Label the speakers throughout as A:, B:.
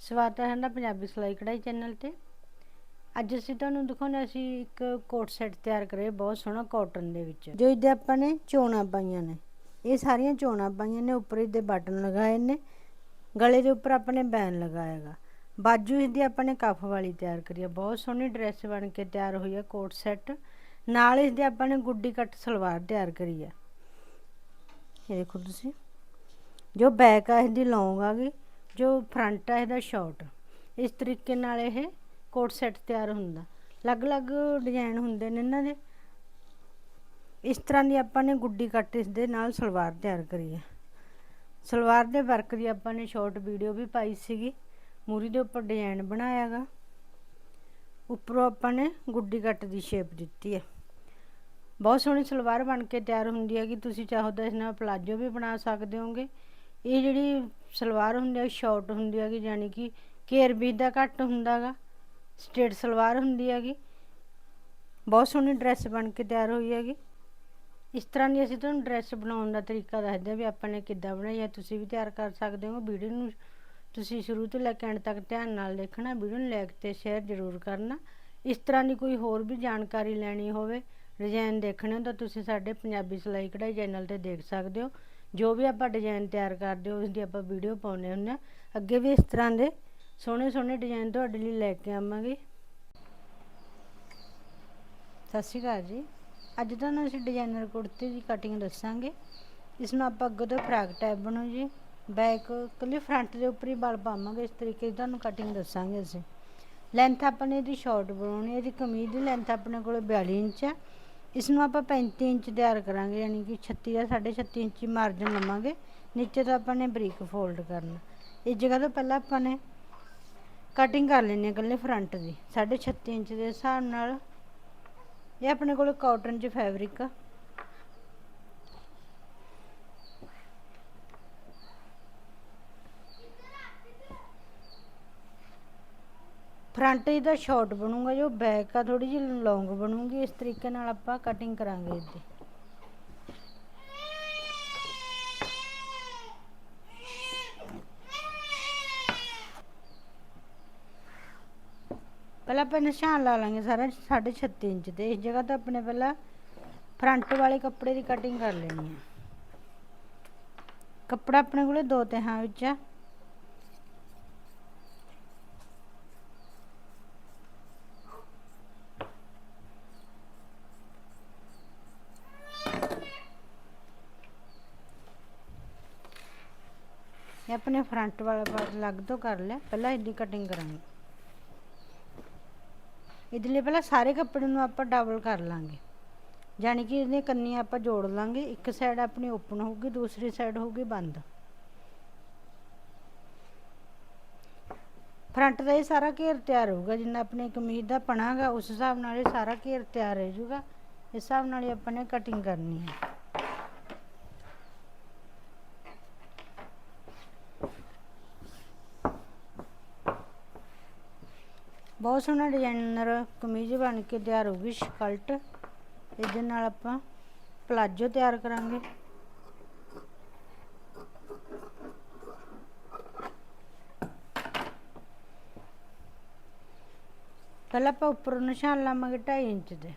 A: ਸਵਾਗਤ ਹੈ ਤੁਹਾਡਾ ਪੰਜਾਬੀ ਸਿਲਾਈ ਕਢਾਈ ਚੈਨਲ ਤੇ। ਅੱਜ ਅਸੀਂ ਤੁਹਾਨੂੰ ਦਿਖਾਉਣਾ ਅਸੀਂ ਇੱਕ ਕੋਟ ਸੈੱਟ ਤਿਆਰ ਕਰੇ ਬਹੁਤ ਸੋਹਣਾ ਕਾਟਨ ਦੇ ਵਿੱਚ। ਜੋ ਇਹਦੇ ਆਪਾਂ ਨੇ ਚੋਣਾਂ ਪਾਈਆਂ ਨੇ। ਇਹ ਸਾਰੀਆਂ ਚੋਣਾਂ ਪਾਈਆਂ ਨੇ, ਉੱਪਰ ਇਹਦੇ ਬਟਨ ਲਗਾਏ ਨੇ। ਗਲੇ ਦੇ ਉੱਪਰ ਆਪਣੇ ਬੈਨ ਲਗਾਏਗਾ ਬਾਜੂ ਇਹਦੀ ਆਪਾਂ ਨੇ ਕਫ ਵਾਲੀ ਤਿਆਰ ਕਰੀ ਹੈ ਬਹੁਤ ਸੋਹਣੀ ਡਰੈਸ ਬਣ ਕੇ ਤਿਆਰ ਹੋਈ ਹੈ ਕੋਟ ਸੈੱਟ ਨਾਲ ਇਸਦੇ ਆਪਾਂ ਨੇ ਗੁੱਡੀ ਕੱਟ ਸਲਵਾਰ ਤਿਆਰ ਕਰੀ ਹੈ ਇਹ ਦੇਖੋ ਤੁਸੀਂ। ਜੋ ਬੈਕ ਆ, ਇਹਦੀ ਲੌਂਗ ਆ ਗਈ। ਜੋ ਫਰੰਟ ਆ ਇਹਦਾ ਸ਼ਾਰਟ ਇਸ ਤਰੀਕੇ ਨਾਲ ਇਹ ਕੋਟ ਸੈੱਟ ਤਿਆਰ ਹੁੰਦਾ। ਅਲੱਗ-ਅਲੱਗ ਡਿਜ਼ਾਈਨ ਹੁੰਦੇ ਨੇ ਇਹਨਾਂ ਦੇ। ਇਸ ਤਰ੍ਹਾਂ ਦੀ ਆਪਾਂ ਨੇ ਗੁੱਡੀ ਕੱਟ ਇਸ ਦੇ ਨਾਲ ਸਲਵਾਰ ਤਿਆਰ ਕਰੀ ਹੈ। ਸਲਵਾਰ ਦੇ ਵਰਕ ਦੀ ਆਪਾਂ ਨੇ ਸ਼ਾਰਟ ਵੀਡੀਓ ਵੀ ਪਾਈ ਸੀਗੀ। ਮੂਰੀ ਦੇ ਉੱਪਰ ਡਿਜ਼ਾਈਨ ਬਣਾਇਆਗਾ। ਉੱਪਰੋਂ ਆਪਾਂ ਨੇ ਗੁੱਡੀ ਕੱਟ ਦੀ ਸ਼ੇਪ ਦਿੱਤੀ ਹੈ। ਬਹੁਤ ਸੋਹਣੀ ਸਲਵਾਰ ਬਣ ਕੇ ਤਿਆਰ ਹੁੰਦੀ ਹੈ ਕਿ ਤੁਸੀਂ ਚਾਹੋ ਤਾਂ ਇਸ ਨਾਲ ਪਲਾਜੋ ਵੀ ਬਣਾ ਸਕਦੇ ਹੋਗੇ। ਇਹ ਜਿਹੜੀ ਸਲਵਾਰ ਹੁੰਦੀ ਹੈ ਸ਼ਾਰਟ ਹੁੰਦੀ ਹੈਗੀ ਯਾਨੀ ਕਿ ਘੇਰ ਵੀ ਦਾ ਘੱਟ ਹੁੰਦਾਗਾ ਸਟੇਟ ਸਲਵਾਰ ਹੁੰਦੀ ਹੈਗੀ। ਬਹੁਤ ਸੋਹਣੀ ਡਰੈਸ ਬਣ ਕੇ ਤਿਆਰ ਹੋਈ ਹੈਗੀ। ਇਸ ਤਰ੍ਹਾਂ ਦੀ ਅਸੀਂ ਤੁਹਾਨੂੰ ਡਰੈਸ ਬਣਾਉਣ ਦਾ ਤਰੀਕਾ ਦੱਸਦੇ ਹਾਂ ਵੀ ਆਪਾਂ ਨੇ ਕਿੱਦਾਂ ਬਣਾਈ ਹੈ ਤੁਸੀਂ ਵੀ ਤਿਆਰ ਕਰ ਸਕਦੇ ਹੋ। ਵੀਡੀਓ ਨੂੰ ਤੁਸੀਂ ਸ਼ੁਰੂ ਤੋਂ ਲੈ ਕੇ ਐਂਡ ਤੱਕ ਧਿਆਨ ਨਾਲ ਦੇਖਣਾ, ਵੀਡੀਓ ਨੂੰ ਲਾਈਕ ਤੇ ਸ਼ੇਅਰ ਜ਼ਰੂਰ ਕਰਨਾ। ਇਸ ਤਰ੍ਹਾਂ ਦੀ ਕੋਈ ਹੋਰ ਵੀ ਜਾਣਕਾਰੀ ਲੈਣੀ ਹੋਵੇ ਡਿਜ਼ਾਈਨ ਦੇਖਣੇ ਹੋ ਤਾਂ ਤੁਸੀਂ ਸਾਡੇ ਪੰਜਾਬੀ ਸਿਲਾਈ ਕਢਾਈ ਚੈਨਲ ਤੇ ਦੇਖ ਸਕਦੇ ਹੋ। ਜੋ ਵੀ ਆਪਾਂ ਡਿਜ਼ਾਈਨ ਤਿਆਰ ਕਰਦੇ ਹੋ ਉਸ ਦੀ ਆਪਾਂ ਵੀਡੀਓ ਪਾਉਂਦੇ ਹੁੰਦੇ ਹਾਂ। ਅੱਗੇ ਵੀ ਇਸ ਤਰ੍ਹਾਂ ਦੇ ਸੋਹਣੇ ਸੋਹਣੇ ਡਿਜ਼ਾਈਨ ਤੁਹਾਡੇ ਲਈ ਲੈ ਕੇ ਆਵਾਂਗੇ। ਸਤਿ ਸ਼੍ਰੀ ਅਕਾਲ ਜੀ। ਅੱਜ ਤੁਹਾਨੂੰ ਅਸੀਂ ਡਿਜ਼ਾਈਨਰ ਕੁੜਤੀ ਦੀ ਕਟਿੰਗ ਦੱਸਾਂਗੇ। ਇਸ ਨੂੰ ਆਪਾਂ ਅੱਗੇ ਤੋਂ ਫਰਾਕ ਟਾਈਪ ਬਣੂ ਜੀ। ਬੈਕ ਕੱਲੀ ਫਰੰਟ ਦੇ ਉੱਪਰ ਹੀ ਬਲ ਪਾਵਾਂਗੇ। ਇਸ ਤਰੀਕੇ ਦੀ ਤੁਹਾਨੂੰ ਕਟਿੰਗ ਦੱਸਾਂਗੇ ਅਸੀਂ। ਲੈਂਥ ਆਪਣੇ ਇਹਦੀ ਸ਼ਾਰਟ ਬਣਾਉਣੀ ਹੈ। ਇਹਦੀ ਕਮੀਜ਼ ਦੀ ਲੈਂਥ ਆਪਣੇ ਕੋਲ 42 ਇੰਚ ਹੈ। ਇਸ ਨੂੰ ਆਪਾਂ 35 ਇੰਚ ਤਿਆਰ ਕਰਾਂਗੇ, ਯਾਨੀ ਕਿ 36 ਜਾਂ 36 ਇੰਚ ਮਾਰਜਨ ਲਵਾਂਗੇ। ਨੀਚੇ ਤੋਂ ਆਪਾਂ ਨੇ ਬਰੀਕ ਫੋਲਡ ਕਰਨਾ। ਇਸ ਜਗ੍ਹਾ ਤੋਂ ਪਹਿਲਾਂ ਆਪਾਂ ਨੇ ਕਟਿੰਗ ਕਰ ਲੈਣੀ ਹੈ ਇਕੱਲੇ ਫਰੰਟ ਦੀ। 36 ਇੰਚ ਦੇ ਹਿਸਾਬ ਨਾਲ। ਇਹ ਆਪਣੇ ਕੋਲ ਕਾਟਨ ਚ ਫੈਬਰਿਕ ਆ। ਫਰੰਟ ਇਹਦਾ ਸ਼ਾਰਟ ਬਣੂਗਾ, ਜੋ ਬੈਕ ਆ ਥੋੜੀ ਜਿਹੀ ਲੌਂਗ ਬਣੂਗੀ, ਇਸ ਤਰੀਕੇ ਨਾਲ ਆਪਾਂ ਕਟਿੰਗ ਕਰਾਂਗੇ ਇਹਦੀ। ਪਹਿਲਾਂ ਆਪਾਂ ਨਿਸ਼ਾਨ ਲਾ ਲਾਂਗੇ ਸਾਰਾ 36 ਇੰਚ ਤੇ। ਇਸ ਜਗ੍ਹਾ ਤੋਂ ਆਪਣੇ ਪਹਿਲਾਂ ਫਰੰਟ ਵਾਲੇ ਕੱਪੜੇ ਦੀ ਕਟਿੰਗ ਕਰ ਲੈਣੀ ਹੈ ਕੱਪੜਾ ਆਪਣੇ ਕੋਲੇ ਦੋ ਤਿਹਾਂ ਵਿੱਚ ਆ ਇਹ ਆਪਣੇ ਫਰੰਟ ਵਾਲਾ ਪਾਰਟ ਅਲੱਗ ਤੋਂ ਕਰ ਲਿਆ ਪਹਿਲਾਂ ਇਹਦੀ ਕਟਿੰਗ ਕਰਾਂਗੇ। ਇਹਦੇ ਲਈ ਪਹਿਲਾਂ ਸਾਰੇ ਕੱਪੜੇ ਨੂੰ ਆਪਾਂ ਡਬਲ ਕਰ ਲਾਂਗੇ। ਯਾਨੀ ਕਿ ਇਹਦੀਆਂ ਕੰਨੀਆਂ ਆਪਾਂ ਜੋੜ ਲਾਂਗੇ, ਇੱਕ ਸਾਈਡ ਆਪਣੀ ਓਪਨ ਹੋਊਗੀ, ਦੂਸਰੀ ਸਾਈਡ ਹੋਊਗੀ ਬੰਦ। ਫਰੰਟ ਦਾ ਇਹ ਸਾਰਾ ਘੇਰ ਤਿਆਰ ਹੋਊਗਾ, ਜਿੰਨਾ ਆਪਣੇ ਕਮੀਜ਼ ਦਾ ਪਣਾਗਾ, ਉਸ ਹਿਸਾਬ ਨਾਲ ਇਹ ਸਾਰਾ ਘੇਰ ਤਿਆਰ ਹੋ ਜਾਊਗਾ। ਇਸ ਹਿਸਾਬ ਨਾਲ ਹੀ ਆਪਾਂ ਨੇ ਕਟਿੰਗ ਕਰਨੀ ਹੈ। ਬਹੁਤ ਸੋਹਣਾ ਡਿਜ਼ਾਈਨਰ ਕਮੀਜ਼ ਬਣ ਕੇ ਤਿਆਰ ਹੋਊਗੀ ਸਕਲਟ। ਇਹਦੇ ਨਾਲ ਆਪਾਂ ਪਲਾਜੋ ਤਿਆਰ ਕਰਾਂਗੇ। ਪਹਿਲਾਂ ਆਪਾਂ ਉੱਪਰੋਂ ਨਿਸ਼ਾਨ ਲਾਵਾਂਗੇ 2.5 ਇੰਚ ਦੇ।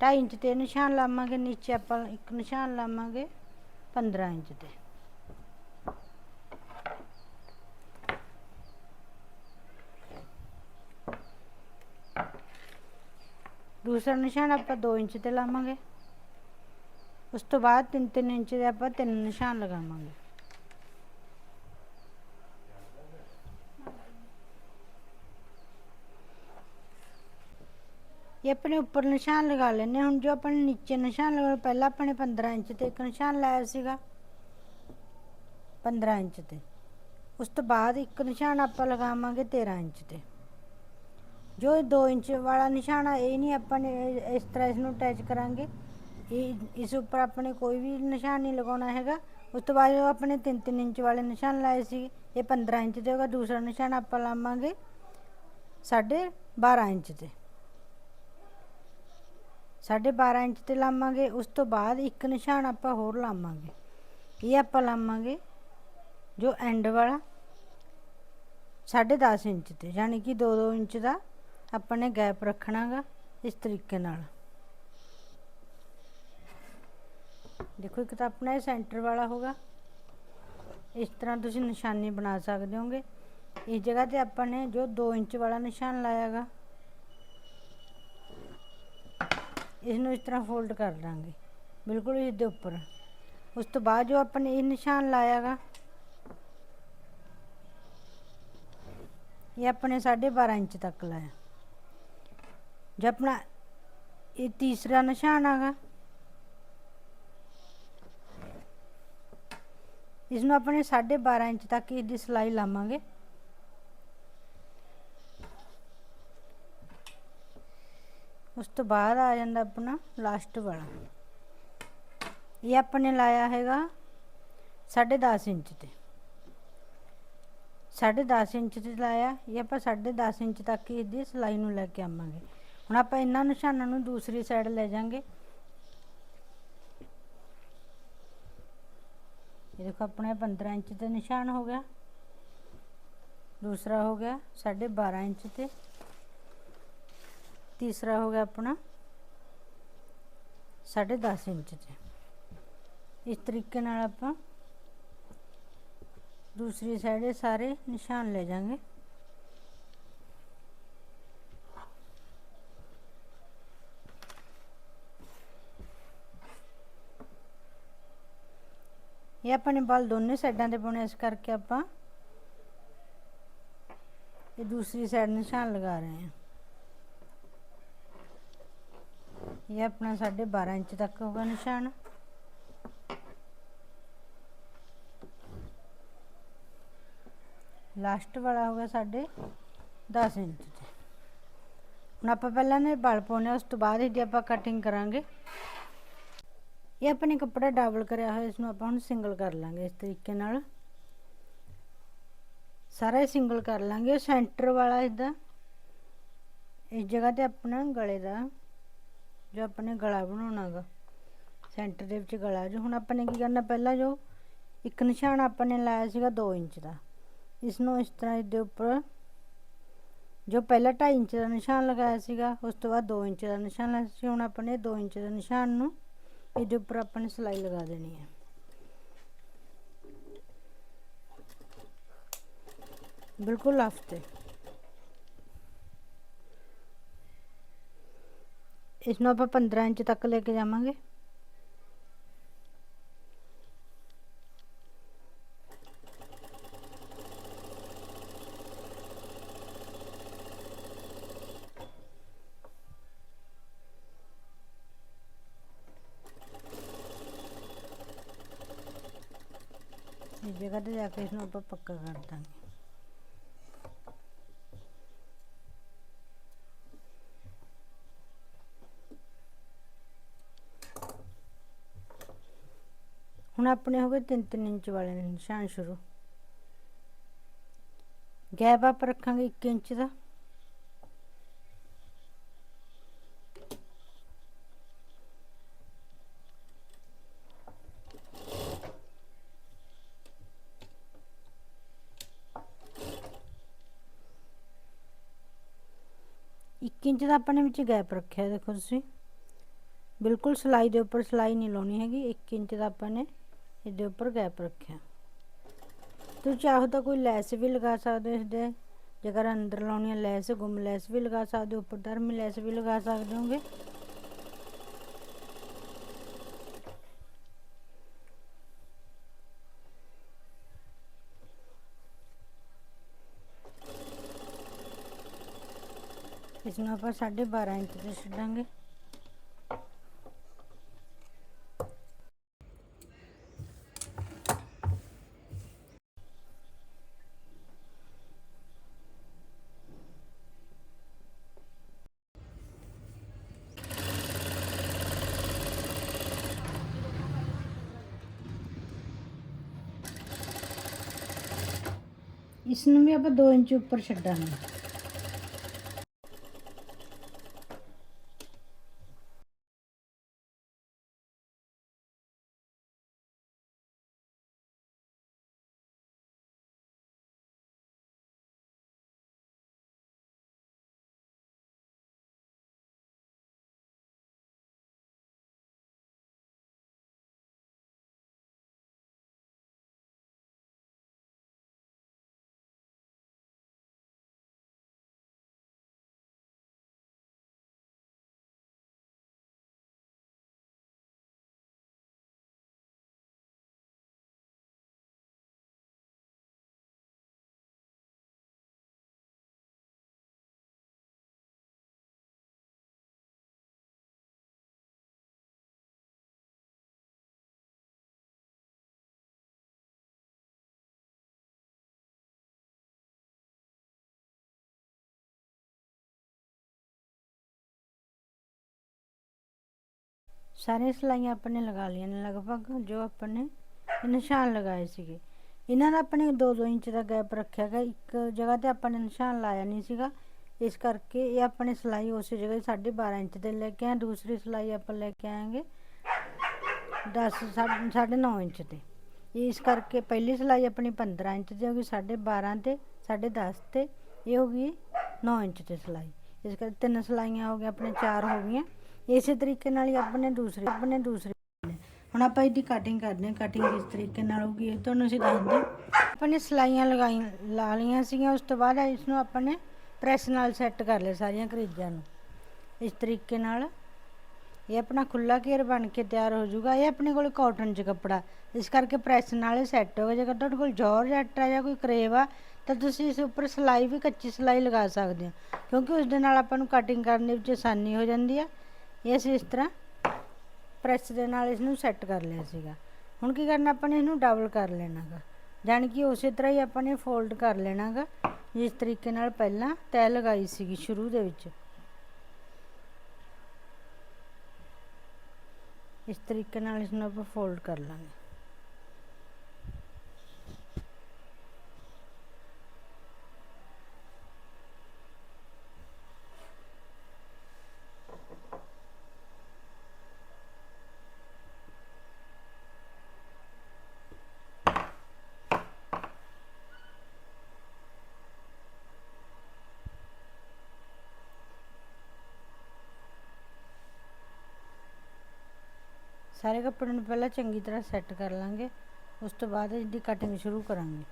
A: 2.5 ਇੰਚ ਤੇ ਨਿਸ਼ਾਨ ਲਾਵਾਂਗੇ, ਨੀਚੇ ਆਪਾਂ ਇੱਕ ਨਿਸ਼ਾਨ ਲਾਵਾਂਗੇ 15 ਇੰਚ ਦੇ। ਦੂਸਰਾ ਨਿਸ਼ਾਨ ਆਪਾਂ 2 ਇੰਚ ਤੇ ਲਾਵਾਂਗੇ। ਉਸ ਤੋਂ ਬਾਅਦ 3-3 ਇੰਚ ਦੇ ਆਪਾਂ ਤਿੰਨ ਨਿਸ਼ਾਨ ਲਗਾਵਾਂਗੇ। ਇਹ ਆਪਣੇ ਉੱਪਰ ਨਿਸ਼ਾਨ ਲਗਾ ਲੈਣੇ ਹੁਣ ਜੋ ਆਪਾਂ ਨੇ ਨੀਚੇ ਨਿਸ਼ਾਨ ਲਗਾ, ਪਹਿਲਾਂ ਆਪਾਂ ਨੇ 15 ਇੰਚ ਤੇ ਇੱਕ ਨਿਸ਼ਾਨ ਲਾਇਆ ਸੀਗਾ। 15 ਇੰਚ ਤੇ। ਉਸ ਤੋਂ ਬਾਅਦ ਇੱਕ ਨਿਸ਼ਾਨ ਆਪਾਂ ਲਗਾਵਾਂਗੇ 13 ਇੰਚ ਤੇ। ਜੋ 2 ਇੰਚ ਵਾਲਾ ਨਿਸ਼ਾਨ ਆ ਇਹ ਨਹੀਂ ਆਪਾਂ ਨੇ ਇਸ ਤਰ੍ਹਾਂ ਇਸ ਨੂੰ ਅਟੈਚ ਕਰਾਂਗੇ। ਇਹ ਇਸ ਉੱਪਰ ਆਪਣੇ ਕੋਈ ਵੀ ਨਿਸ਼ਾਨ ਨਹੀਂ ਲਗਾਉਣਾ ਹੈਗਾ। ਉਸ ਤੋਂ ਬਾਅਦ ਆਪਣੇ 3-3 ਇੰਚ ਵਾਲੇ ਨਿਸ਼ਾਨ ਲਾਏ ਸੀ। ਇਹ 15 ਇੰਚ ਦੇ ਹੋਗਾ। ਦੂਸਰਾ ਨਿਸ਼ਾਨ ਆਪਾਂ ਲਾਵਾਂਗੇ 12.5 ਇੰਚ ਤੇ। 12.5 ਇੰਚ ਤੇ ਲਾਵਾਂਗੇ। ਉਸ ਤੋਂ ਬਾਅਦ ਇੱਕ ਨਿਸ਼ਾਨ ਆਪਾਂ ਹੋਰ ਲਾਵਾਂਗੇ। ਇਹ ਆਪਾਂ ਲਾਵਾਂਗੇ ਜੋ ਐਂਡ ਵਾਲਾ 10.5 ਇੰਚ ਤੇ, ਯਾਨੀ ਕਿ 2-2 ਇੰਚ ਦਾ ਆਪਾਂ ਨੇ ਗੈਪ ਰੱਖਣਾਗਾ ਇਸ ਤਰੀਕੇ ਨਾਲ ਦੇਖੋ ਇੱਕ ਤਾਂ ਆਪਣਾ ਇਹ ਸੈਂਟਰ ਵਾਲਾ ਹੋਗਾ ਇਸ ਤਰ੍ਹਾਂ ਤੁਸੀਂ ਨਿਸ਼ਾਨੀ ਬਣਾ ਸਕਦੇ ਹੋਗੇ ਇਸ ਜਗ੍ਹਾ ਤੇ ਆਪਾਂ ਨੇ ਜੋ 2 ਇੰਚ ਵਾਲਾ ਨਿਸ਼ਾਨ ਲਾਇਆਗਾ ਇਸ ਨੂੰ ਇਸ ਤਰ੍ਹਾਂ ਫੋਲਡ ਕਰ ਦਾਂਗੇ ਬਿਲਕੁਲ ਇਸ ਦੇ ਉੱਪਰ ਉਸ ਤੋਂ ਬਾਅਦ ਜੋ ਆਪਾਂ ਨੇ ਇਹ ਨਿਸ਼ਾਨ ਲਾਇਆਗਾ ਇਹ ਆਪਣੇ 12.5 ਇੰਚ ਤੱਕ ਲਾਇਆ ਜੇ ਆਪਣਾ ਇਹ ਤੀਸਰਾ ਨਿਸ਼ਾਨ ਆਗਾ ਇਸ ਨੂੰ ਆਪਣੇ 12.5 ਇੰਚ ਤੱਕ ਇਸ ਦੀ ਸਲਾਈ ਲਾਵਾਂਗੇ। ਉਸ ਤੋਂ ਬਾਅਦ ਆ ਜਾਂਦਾ ਆਪਣਾ ਲਾਸਟ ਵਾਲਾ। ਇਹ ਆਪਣੇ ਲਾਇਆ ਹੈਗਾ 10.5 ਇੰਚ ਤੇ। 10.5 ਇੰਚ ਤੇ ਲਾਇਆ, ਇਹ ਆਪਾਂ 10.5 ਇੰਚ ਤੱਕ ਇਸ ਦੀ ਸਲਾਈ ਨੂੰ ਲੈ ਕੇ ਆਵਾਂਗੇ। ਹੁਣ ਆਪਾਂ ਇਹਨਾਂ ਨਿਸ਼ਾਨਾਂ ਨੂੰ ਦੂਸਰੀ ਸਾਈਡ ਲੈ ਜਾਾਂਗੇ। ਇਹ ਦੇਖੋ ਆਪਣੇ 15 ਇੰਚ ਤੇ ਨਿਸ਼ਾਨ ਹੋ ਗਿਆ। ਦੂਸਰਾ ਹੋ ਗਿਆ 12.5 ਇੰਚ ਤੇ। ਤੀਸਰਾ ਹੋ ਗਿਆ ਆਪਣਾ 10.5 ਇੰਚ ਤੇ। ਇਸ ਤਰੀਕੇ ਨਾਲ ਆਪਾਂ ਦੂਸਰੀ ਸਾਈਡ ਸਾਰੇ ਨਿਸ਼ਾਨ ਲੈ ਜਾਾਂਗੇ। ਇਹ ਆਪਣੇ ਬਲ ਦੋਨੇ ਸਾਈਡਾਂ ਤੇ ਪਾਉਣੇ ਇਸ ਕਰਕੇ ਆਪਾਂ ਇਹ ਦੂਸਰੀ ਸਾਈਡ ਨਿਸ਼ਾਨ ਲਗਾ ਰਹੇ ਹਾਂ। ਇਹ ਆਪਣਾ 12.5 ਇੰਚ ਤੱਕ ਹੋਗਾ ਨਿਸ਼ਾਨ। ਲਾਸਟ ਵਾਲਾ ਹੋਗਾ ਸਾਡੇ 10 ਇੰਚ ਤੇ। ਹੁਣ ਆਪਾਂ ਪਹਿਲਾਂ ਨੇ ਬਲ ਪਾਉਣੇ ਉਸ ਤੋਂ ਬਾਅਦ ਹੀ ਆਪਾਂ ਕਟਿੰਗ ਕਰਾਂਗੇ। ਇਹ ਆਪਣੇ ਕੱਪੜਾ ਡਬਲ ਕਰਿਆ ਹੋਇਆ, ਇਸ ਨੂੰ ਆਪਾਂ ਹੁਣ ਸਿੰਗਲ ਕਰ ਲਾਂਗੇ ਇਸ ਤਰੀਕੇ ਨਾਲ। ਸਾਰਾ ਸਿੰਗਲ ਕਰ ਲਾਂਗੇ ਸੈਂਟਰ ਵਾਲਾ ਇਦਾਂ ਇਸ ਜਗ੍ਹਾ ਤੇ ਆਪਣਾ ਗਲੇ ਦਾ, ਜੋ ਆਪਣੇ ਗਲਾ ਬਣਾਉਣਾਗਾ। ਸੈਂਟਰ ਦੇ ਵਿੱਚ ਗਲਾ, ਜੋ ਹੁਣ ਆਪਾਂ ਨੇ ਕੀ ਕਰਨਾ ਪਹਿਲਾਂ ਜੋ ਇੱਕ ਨਿਸ਼ਾਨ ਆਪਾਂ ਨੇ ਲਾਇਆ ਸੀਗਾ 2 ਇੰਚ ਦਾ। ਇਸ ਨੂੰ ਇਸ ਤਰ੍ਹਾਂ ਇਹਦੇ ਉੱਪਰ ਜੋ ਪਹਿਲਾਂ 2.5 ਇੰਚ ਦਾ ਨਿਸ਼ਾਨ ਲਗਾਇਆ ਸੀਗਾ, ਉਸ ਤੋਂ ਬਾਅਦ 2 ਇੰਚ ਦਾ ਨਿਸ਼ਾਨ ਲਾਇਆ ਸੀ, ਹੁਣ ਆਪਾਂ ਨੇ 2 ਇੰਚ ਦਾ ਨਿਸ਼ਾਨ ਨੂੰ ਇਹਦੇ ਉੱਪਰ ਆਪਾਂ ਨੇ ਸਲਾਈ ਲਗਾ ਦੇਣੀ ਹੈ। ਬਿਲਕੁਲ ਆਫਤੇ ਇਸ ਨੂੰ ਆਪਾਂ 15 ਇੰਚ ਤੱਕ ਲੈ ਕੇ ਜਾਵਾਂਗੇ। ਇਸ ਜਗ੍ਹਾ ਤੇ ਜਾ ਕੇ ਇਸਨੂੰ ਆਪਾਂ ਪੱਕਾ ਕਰ ਦਾਂਗੇ। ਹੁਣ ਆਪਣੇ ਹੋ ਗਏ 3-3 ਇੰਚ ਵਾਲੇ ਨਿਸ਼ਾਨ ਸ਼ੁਰੂ। ਗੈਪ ਆਪ ਰੱਖਾਂਗੇ 1 ਇੰਚ ਦਾ। ਇੱਕ ਇੰਚ ਦਾ ਆਪਾਂ ਨੇ ਵਿੱਚ ਗੈਪ ਰੱਖਿਆ ਦੇਖੋ ਤੁਸੀਂ। ਬਿਲਕੁਲ ਸਲਾਈ ਦੇ ਉੱਪਰ ਸਲਾਈ ਨਹੀਂ ਲਾਉਣੀ ਹੈਗੀ 1 ਇੰਚ ਦਾ ਆਪਾਂ ਨੇ ਇਹਦੇ ਉੱਪਰ ਗੈਪ ਰੱਖਿਆ। ਤੁਸੀਂ ਚਾਹੋ ਤਾਂ ਕੋਈ ਲੈਸ ਵੀ ਲਗਾ ਸਕਦੇ ਹੋ ਇਸਦੇ। ਜੇਕਰ ਅੰਦਰ ਲਾਉਣੀ ਹੈ ਲੈਸ, ਗੁੰਮ ਲੈਸ ਵੀ ਲਗਾ ਸਕਦੇ ਹੋ, ਉੱਪਰ ਦਰਮੀ ਲੈਸ ਵੀ ਲਗਾ ਸਕਦੇ ਹੋਗੇ। ਇਸ ਨੂੰ ਆਪਾਂ 12.5 ਇੰਚ ਤੇ ਛੱਡਾਂਗੇ ਇਸ ਨੂੰ ਵੀ ਆਪਾਂ 2 ਇੰਚ ਉੱਪਰ ਛੱਡਾਂਗੇ। ਸਾਰੀਆਂ ਸਿਲਾਈਆਂ ਆਪਾਂ ਨੇ ਲਗਾ ਲਈਆਂ ਨੇ ਲਗਭਗ, ਜੋ ਆਪਾਂ ਨੇ ਨਿਸ਼ਾਨ ਲਗਾਏ ਸੀਗੇ। ਇਹਨਾਂ ਦਾ ਆਪਣੇ 2-2 ਇੰਚ ਦਾ ਗੈਪ ਰੱਖਿਆ ਗਿਆ ਇੱਕ ਜਗ੍ਹਾ ਤੇ ਆਪਾਂ ਨੇ ਨਿਸ਼ਾਨ ਲਾਇਆ ਨਹੀਂ ਸੀਗਾ। ਇਸ ਕਰਕੇ ਇਹ ਆਪਣੇ ਸਿਲਾਈ ਉਸੇ ਜਗ੍ਹਾ 12.5 ਇੰਚ ਤੇ ਲੈ ਕੇ ਆਏ, ਦੂਸਰੀ ਸਿਲਾਈ ਆਪਾਂ ਲੈ ਕੇ ਆਏਗੇ 10 9.5 ਇੰਚ ਤੇ। ਇਸ ਕਰਕੇ ਪਹਿਲੀ ਸਿਲਾਈ ਆਪਣੀ 15 ਇੰਚ ਦੀ ਹੋ ਗਈ 12.5 ਤੇ 10.5 ਤੇ, ਇਹ ਹੋ ਗਈ 9 ਇੰਚ ਤੇ ਸਿਲਾਈ। ਇਸ ਕਰਕੇ ਤਿੰਨ ਸਿਲਾਈਆਂ ਹੋ ਗਈਆਂ, ਆਪਣੇ ਚਾਰ ਹੋ ਗਈਆਂ। ਇਸੇ ਤਰੀਕੇ ਨਾਲ ਹੀ ਆਪਣੇ ਦੂਸਰੇ ਆਪਣੇ ਦੂਸਰੇ ਹੁਣ ਆਪਾਂ ਇਹਦੀ ਕਟਿੰਗ ਕਰਦੇ ਹਾਂ ਕਟਿੰਗ ਇਸ ਤਰੀਕੇ ਨਾਲ ਹੋਊਗੀ ਇਹ ਤੁਹਾਨੂੰ ਅਸੀਂ ਦੱਸਦੇ ਆਪਾਂ ਨੇ ਸਲਾਈਆਂ ਲਗਾਈ, ਲਾ ਲਈਆਂ ਸੀਗੀਆਂ, ਉਸ ਤੋਂ ਬਾਅਦ ਇਸ ਨੂੰ ਆਪਾਂ ਨੇ ਪ੍ਰੈਸ ਨਾਲ ਸੈੱਟ ਕਰ ਲਿਆ ਸਾਰੀਆਂ ਕਰੀਜ਼ਾਂ ਨੂੰ। ਇਸ ਤਰੀਕੇ ਨਾਲ ਇਹ ਆਪਣਾ ਖੁੱਲਾ ਘੇਰ ਬਣ ਕੇ ਤਿਆਰ ਹੋ ਜਾਊਗਾ। ਇਹ ਆਪਣੇ ਕੋਲ ਕਾਟਨ 'ਚ ਕੱਪੜਾ। ਇਸ ਕਰਕੇ ਪ੍ਰੈਸ ਨਾਲ ਹੀ ਸੈੱਟ ਹੋਗਾ ਜੇਕਰ ਤੁਹਾਡੇ ਕੋਲ ਜੌਰਜੱਟ ਆ ਜਾਂ ਕੋਈ ਕਰੇਵ ਆ, ਤਾਂ ਤੁਸੀਂ ਇਸ ਉੱਪਰ ਸਿਲਾਈ ਵੀ ਕੱਚੀ ਸਿਲਾਈ ਲਗਾ ਸਕਦੇ ਹੋ। ਕਿਉਂਕਿ ਉਸ ਦੇ ਨਾਲ ਆਪਾਂ ਨੂੰ ਕਟਿੰਗ ਕਰਨ ਦੇ ਵਿੱਚ ਆਸਾਨੀ ਹੋ ਜਾਂਦੀ ਆ। ਇਹ ਅਸੀਂ ਇਸ ਤਰ੍ਹਾਂ ਪ੍ਰੈਸ ਦੇ ਨਾਲ ਇਸ ਨੂੰ ਸੈੱਟ ਕਰ ਲਿਆ ਸੀਗਾ। ਹੁਣ ਕੀ ਕਰਨਾ, ਆਪਾਂ ਨੇ ਇਹਨੂੰ ਡਬਲ ਕਰ ਲੈਣਾਗਾ। ਜਾਣੀ ਕਿ ਉਸੇ ਤਰ੍ਹਾਂ ਹੀ ਆਪਾਂ ਨੇ ਫੋਲਡ ਕਰ ਲੈਣਾਗਾ। ਜਿਸ ਤਰੀਕੇ ਨਾਲ ਪਹਿਲਾਂ ਤੈ ਲਗਾਈ ਸੀਗੀ ਸ਼ੁਰੂ ਦੇ ਵਿੱਚ। ਇਸ ਤਰੀਕੇ ਨਾਲ ਇਸ ਨੂੰ ਆਪਾਂ ਫੋਲਡ ਕਰ ਲਾਂਗੇ। ਸਾਰੇ ਕੱਪੜੇ ਨੂੰ ਪਹਿਲਾਂ ਚੰਗੀ ਤਰ੍ਹਾਂ ਸੈੱਟ ਕਰ ਲਾਂਗੇ। ਉਸ ਤੋਂ ਬਾਅਦ ਇਹਦੀ ਕਟਿੰਗ ਸ਼ੁਰੂ ਕਰਾਂਗੇ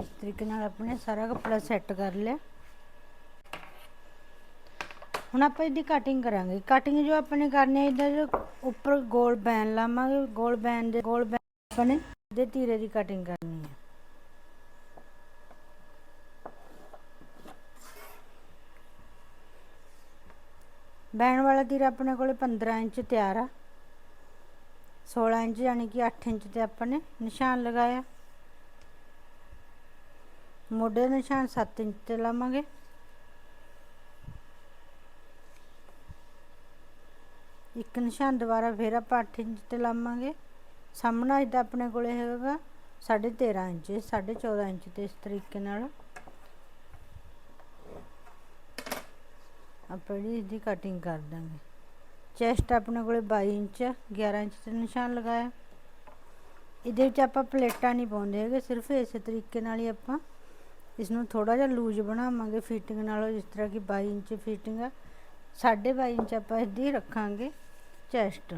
A: ਇਸ ਤਰੀਕੇ ਨਾਲ ਆਪਣੇ ਸਾਰਾ ਕੱਪੜਾ ਸੈੱਟ ਕਰ ਲਿਆ। ਹੁਣ ਆਪਾਂ ਇਹਦੀ ਕਟਿੰਗ ਕਰਾਂਗੇ। ਕਟਿੰਗ ਜੋ ਆਪਾਂ ਨੇ ਕਰਨੀ ਹੈ, ਇਹਦਾ ਉੱਪਰ ਗੋਲ ਬੈਨ ਲਾਵਾਂਗੇ। ਗੋਲ ਬੈਨ ਦੇ ਗੋਲ ਬੈਨ ਆਪਾਂ ਨੇ ਦੇ ਤੀਰੇ ਦੀ ਕਟਿੰਗ ਕਰਨੀ ਹੈ। ਬੈਨ ਵਾਲਾ ਤੀਰਾ ਆਪਣੇ ਕੋਲੇ 15 ਇੰਚ ਤਿਆਰ ਆ। 16 ਇੰਚ ਯਾਨੀ ਕਿ 8 ਇੰਚ ਤੇ ਆਪਾਂ ਨੇ ਨਿਸ਼ਾਨ ਲਗਾਇਆ। ਮੋਢੇ ਦਾ ਨਿਸ਼ਾਨ 7 ਇੰਚ ਤੇ ਲਾਵਾਂਗੇ। ਇੱਕ ਨਿਸ਼ਾਨ ਦੁਬਾਰਾ ਫੇਰ ਆਪਾਂ 8 ਇੰਚ ਤੇ ਲਾਵਾਂਗੇ। ਸਾਹਮਣਾ ਇਹਦਾ ਆਪਣੇ ਕੋਲੇ ਹੈਗਾ 13.5 ਇੰਚ 14.5 ਇੰਚ ਤੇ ਇਸ ਤਰੀਕੇ ਨਾਲ। ਆਪਾਂ ਇਹਦੀ ਇਹਦੀ ਕਟਿੰਗ ਕਰ ਦਾਂਗੇ। ਚੈਸਟ ਆਪਣੇ ਕੋਲੇ 22 ਇੰਚ 11 ਇੰਚ ਤੇ ਨਿਸ਼ਾਨ ਲਗਾਇਆ। ਇਹਦੇ ਵਿੱਚ ਆਪਾਂ ਪਲੇਟਾਂ ਨਹੀਂ ਪਾਉਂਦੇ ਹੈਗੇ, ਸਿਰਫ ਇਸੇ ਤਰੀਕੇ ਨਾਲ ਹੀ ਆਪਾਂ ਇਸ ਨੂੰ ਥੋੜਾ ਜਿਹਾ ਲੂਜ਼ ਬਣਾਵਾਂਗੇ ਫਿਟਿੰਗ ਨਾਲੋਂ, ਜਿਸ ਤਰ੍ਹਾਂ ਕਿ 22 ਇੰਚ ਫਿਟਿੰਗ ਆ। 22.5 ਇੰਚ ਆਪਾਂ ਇਹਦੀ ਰੱਖਾਂਗੇ ਚੈਸਟ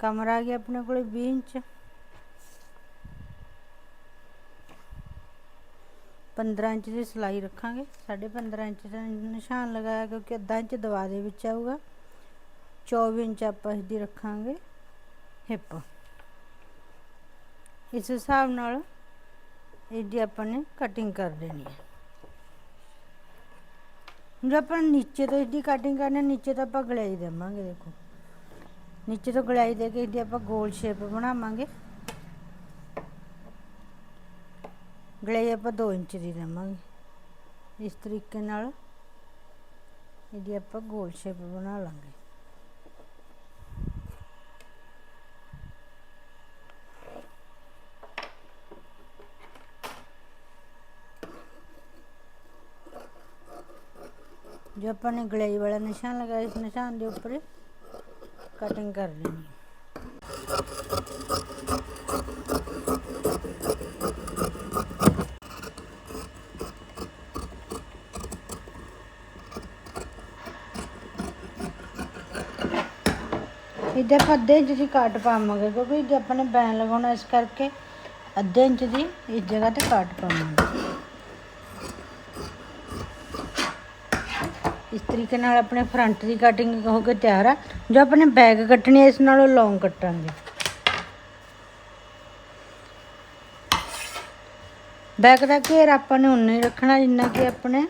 A: ਕਮਰਾ ਆ ਗਿਆ ਆਪਣੇ ਕੋਲ 20 ਇੰਚ। 15 ਇੰਚ ਦੀ ਸਿਲਾਈ ਰੱਖਾਂਗੇ। 15.5 ਇੰਚ ਦਾ ਨਿਸ਼ਾਨ ਲਗਾਇਆ ਕਿਉਂਕਿ ਅੱਧਾ ਇੰਚ ਦਵਾ ਦੇ ਵਿੱਚ ਆਊਗਾ। 24 ਇੰਚ ਆਪਾਂ ਇਹਦੀ ਰੱਖਾਂਗੇ ਹਿੱਪ। ਇਸ ਹਿਸਾਬ ਨਾਲ ਇਹਦੀ ਆਪਾਂ ਨੇ ਕਟਿੰਗ ਕਰ ਦੇਣੀ ਹੈ। ਜੇ ਆਪਾਂ ਨੀਚੇ ਤੋਂ ਇਹਦੀ ਕਟਿੰਗ ਕਰਨੀ ਨੀਚੇ ਤੋਂ ਆਪਾਂ ਗਲਾਈ ਦੇਵਾਂਗੇ, ਦੇਖੋ। ਨੀਚੇ ਤੋਂ ਗਲਾਈ ਦੇ ਕੇ ਇਹਦੀ ਆਪਾਂ ਗੋਲ ਸ਼ੇਪ ਬਣਾਵਾਂਗੇ। ਗਲਾਈ ਆਪਾਂ 2 ਇੰਚ ਦੀ ਦੇਵਾਂਗੇ। ਇਸ ਤਰੀਕੇ ਨਾਲ ਇਹਦੀ ਆਪਾਂ ਗੋਲ ਸ਼ੇਪ ਬਣਾ ਲਾਂਗੇ। ਜੋ ਆਪਾਂ ਨੇ ਗਲਾਈ ਵਾਲਾ ਨਿਸ਼ਾਨ ਲਗਾਇਆ ਇਸ ਨਿਸ਼ਾਨ ਦੇ ਉੱਪਰ ਕਟਿੰਗ ਕਰ ਲੈਣੀ ਇਹਦੇ ਆਪਾਂ ਅੱਧੇ ਇੰਚ ਦੀ ਕੱਟ ਪਾਵਾਂਗੇ, ਕਿਉਂਕਿ ਇਹਦੇ ਆਪਾਂ ਨੇ ਬੈਨ ਲਗਾਉਣਾ, ਇਸ ਕਰਕੇ ਅੱਧੇ ਇੰਚ ਦੀ ਇਸ ਜਗ੍ਹਾ ਤੇ ਕੱਟ ਪਾਵਾਂਗੇ ਇਸ ਤਰੀਕੇ ਨਾਲ ਆਪਣੇ ਫਰੰਟ ਦੀ ਕਟਿੰਗ ਹੋ ਕੇ ਤਿਆਰ ਆ। ਜੋ ਆਪਣੇ ਬੈਕ ਕੱਟਣੀ ਹੈ ਇਸ ਨਾਲੋਂ ਲੌਂਗ ਕੱਟਾਂਗੇ। ਬੈਕ ਦਾ ਘੇਰ ਆਪਾਂ ਨੇ ਉਨਾ ਹੀ ਰੱਖਣਾ, ਜਿੰਨਾ ਕਿ ਆਪਣੇ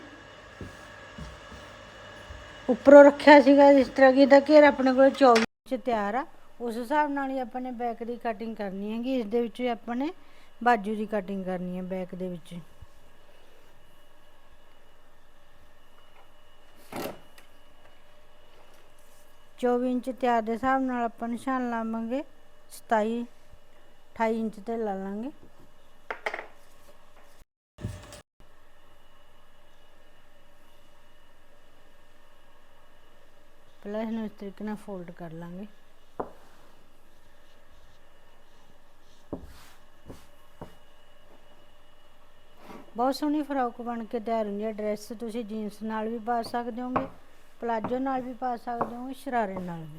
A: ਉੱਪਰੋਂ ਰੱਖਿਆ ਸੀਗਾ। ਇਸ ਤਰ੍ਹਾਂ ਕਿ ਇਹਦਾ ਘੇਰ ਆਪਣੇ ਕੋਲ 24 ਇੰਚ ਤਿਆਰ ਆ। ਉਸ ਹਿਸਾਬ ਨਾਲ ਹੀ ਆਪਾਂ ਨੇ ਬੈਕ ਦੀ ਕਟਿੰਗ ਕਰਨੀ ਹੈਗੀ। ਇਸ ਦੇ ਵਿੱਚ ਆਪਾਂ ਨੇ ਬਾਜੂ ਦੀ ਕਟਿੰਗ ਕਰਨੀ ਹੈ ਬੈਕ ਦੇ ਵਿੱਚ। ਚੌਵੀ ਇੰਚ ਤਿਆਰ ਦੇ ਹਿਸਾਬ ਨਾਲ ਆਪਾਂ ਨਿਸ਼ਾਨ ਲਾਵਾਂਗੇ 27 28 ਇੰਚ ਤੇ ਲਾ ਲਾਂਗੇ। ਪਹਿਲਾਂ ਇਹਨੂੰ ਇਸ ਤਰੀਕੇ ਨਾਲ ਫੋਲਡ ਕਰ ਲਾਂਗੇ। ਬਹੁਤ ਸੋਹਣੀ ਫਰੋਕ ਬਣ ਕੇ ਤਿਆਰ ਹੁੰਦੀ ਹੈ। ਡਰੈਸ ਤੁਸੀਂ ਜੀਨਸ ਨਾਲ ਵੀ ਪਾ ਸਕਦੇ ਹੋਗੇ। ਪਲਾਜੋ ਨਾਲ ਵੀ ਪਾ ਸਕਦੇ ਹੋ ਸ਼ਰਾਰੇ ਨਾਲ ਵੀ।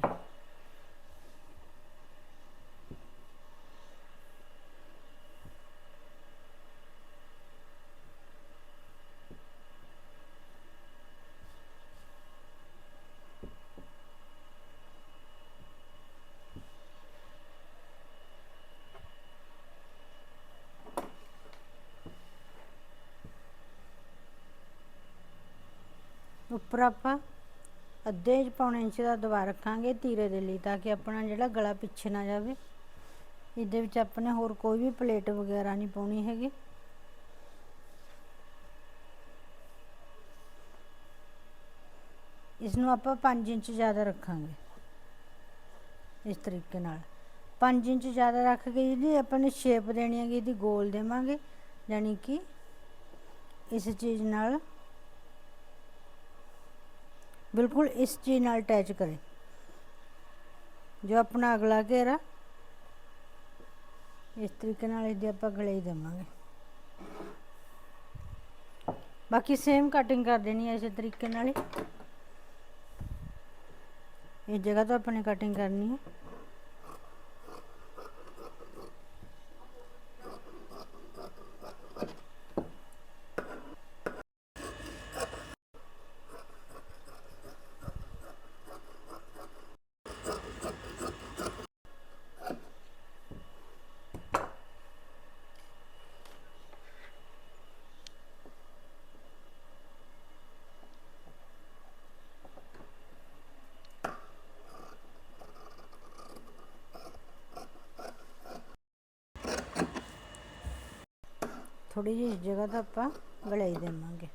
A: ਉੱਪਰ ਆਪਾਂ ਅੱਧੇ ਇੰਚ ਪੌਣੇ ਇੰਚ ਦਾ ਦਵਾ ਰੱਖਾਂਗੇ ਤੀਰੇ ਦੇ ਲਈ ਤਾਂ ਕਿ ਆਪਣਾ ਜਿਹੜਾ ਗਲਾ ਪਿੱਛੇ ਨਾ ਜਾਵੇ। ਇਹਦੇ ਵਿੱਚ ਆਪਣੇ ਹੋਰ ਕੋਈ ਵੀ ਪਲੇਟ ਵਗੈਰਾ ਨਹੀਂ ਪਾਉਣੀ ਹੈਗੀ। ਇਸ ਨੂੰ ਆਪਾਂ 5 ਇੰਚ ਜ਼ਿਆਦਾ ਰੱਖਾਂਗੇ। ਇਸ ਤਰੀਕੇ ਨਾਲ। 5 ਇੰਚ ਜ਼ਿਆਦਾ ਰੱਖ ਕੇ ਇਹਦੀ ਆਪਾਂ ਨੇ ਸ਼ੇਪ ਦੇਣੀ ਹੈਗੀ, ਇਹਦੀ ਗੋਲ ਦੇਵਾਂਗੇ। ਯਾਨੀ ਕਿ ਇਸ ਚੀਜ਼ ਨਾਲ ਬਿਲਕੁਲ ਇਸ ਚੀਜ਼ ਨਾਲ ਅਟੈਚ ਕਰੇ। ਜੋ ਆਪਣਾ ਅਗਲਾ ਘੇਰਾ, ਇਸ ਤਰੀਕੇ ਨਾਲ ਇਹਦੀ ਆਪਾਂ ਗਲੇ ਦੇਵਾਂਗੇ। ਬਾਕੀ ਸੇਮ ਕਟਿੰਗ ਕਰ ਦੇਣੀ ਹੈ ਇਸੇ ਤਰੀਕੇ ਨਾਲ ਹੀ। ਇਸ ਜਗ੍ਹਾ ਤੋਂ ਆਪਾਂ ਨੇ ਕਟਿੰਗ ਕਰਨੀ ਹੈ ਥੋੜੀ ਜਿਹੀ ਜਗ੍ਹਾ ਤੋਂ ਆਪਾਂ ਗਲਾਈ ਦੇਵਾਂਗੇ।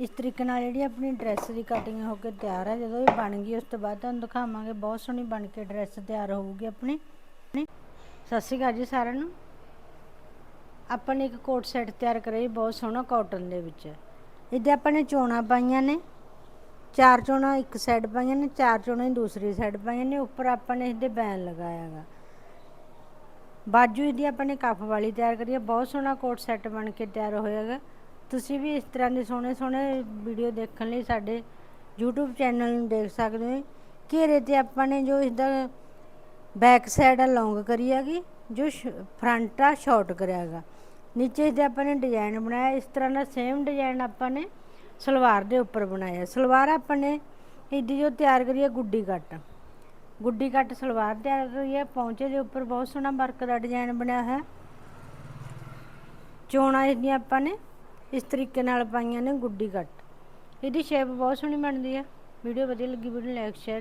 A: ਇਸ ਤਰੀਕੇ ਨਾਲ ਜਿਹੜੀ ਆਪਣੀ ਡਰੈਸ ਦੀ ਕਟਿੰਗ ਹੋ ਕੇ ਤਿਆਰ ਹੈ, ਜਦੋਂ ਇਹ ਬਣ ਗਈ, ਉਸ ਤੋਂ ਬਾਅਦ ਤੁਹਾਨੂੰ ਦਿਖਾਵਾਂਗੇ, ਬਹੁਤ ਸੋਹਣੀ ਬਣ ਕੇ ਡਰੈਸ ਤਿਆਰ ਹੋਊਗੀ ਆਪਣੀ। ਸਤਿ ਸ਼੍ਰੀ ਅਕਾਲ ਜੀ ਸਾਰਿਆਂ ਨੂੰ। ਆਪਾਂ ਨੇ ਇੱਕ ਕੋਟ ਸੈੱਟ ਤਿਆਰ ਕਰਿਆ ਜੀ ਬਹੁਤ ਸੋਹਣਾ ਕਾਟਨ ਦੇ ਵਿੱਚ। ਇਹਦੇ ਆਪਾਂ ਨੇ ਚੋਣਾਂ ਪਾਈਆਂ ਨੇ। ਚਾਰ ਚੋਣਾਂ, ਇੱਕ ਸਾਈਡ ਪਾਈਆਂ ਨੇ, ਚਾਰ ਚੋਣਾਂ, ਦੂਸਰੀ ਸਾਈਡ ਪਾਈਆਂ ਨੇ। ਉੱਪਰ ਆਪਾਂ ਨੇ ਇਹਦੇ ਬੈਨ ਲਗਾਇਆ ਹੈਗਾ। ਬਾਜੂ ਇਹਦੀ ਆਪਾਂ ਨੇ ਕੱਫ ਵਾਲੀ ਤਿਆਰ ਕਰੀ ਹੈ ਬਹੁਤ ਸੋਹਣਾ ਕੋਟ ਸੈੱਟ ਬਣ ਕੇ ਤਿਆਰ ਹੋਇਆਗਾ ਤੁਸੀਂ ਵੀ ਇਸ ਤਰ੍ਹਾਂ ਦੇ ਸੋਹਣੇ ਸੋਹਣੇ ਵੀਡੀਓ ਦੇਖਣ ਲਈ ਸਾਡੇ YouTube ਚੈਨਲ ਨੂੰ ਦੇਖ ਸਕਦੇ ਹੋ। ਘੇਰੇ ਤੇ ਆਪਾਂ ਨੇ ਜੋ ਇਸਦਾ ਬੈਕ ਸਾਈਡ ਆ, ਲੌਂਗ ਕਰੀ ਹੈਗੀ, ਜੋ ਫਰੰਟ ਆ, ਸ਼ਾਰਟ ਕਰਿਆ ਹੈਗਾ। ਨੀਚੇ ਇਹਦੇ ਆਪਾਂ ਨੇ ਡਿਜ਼ਾਈਨ ਬਣਾਇਆ, ਇਸ ਤਰ੍ਹਾਂ ਦਾ ਸੇਮ ਡਿਜ਼ਾਈਨ ਆਪਾਂ ਨੇ ਸਲਵਾਰ ਦੇ ਉੱਪਰ ਬਣਾਇਆ। ਸਲਵਾਰ ਆਪਾਂ ਨੇ ਇਹਦੀ ਜੋ ਤਿਆਰ ਕਰੀ ਹੈ ਗੁੱਡੀ ਕੱਟ। ਗੁੱਡੀ ਕੱਟ ਸਲਵਾਰ ਤਿਆਰ ਹੋਈ ਹੈ, ਪੌਂਚੇ ਦੇ ਉੱਪਰ ਬਹੁਤ ਸੋਹਣਾ ਵਰਕ ਦਾ ਡਿਜ਼ਾਈਨ ਬਣਿਆ ਹੋਇਆ ਚੋਣਾਂ ਇਹਦੀਆਂ ਆਪਾਂ ਨੇ, ਇਸ ਤਰੀਕੇ ਨਾਲ ਪਾਈਆਂ ਨੇ ਗੁੱਡੀ ਕੱਟ ਇਹਦੀ ਸ਼ੇਪ ਬਹੁਤ ਸੋਹਣੀ ਬਣਦੀ ਹੈ। ਵੀਡੀਓ ਵਧੀਆ ਲੱਗੀ, ਵੀਡੀਓ ਲਾਈਕ ਸ਼ੇਅਰ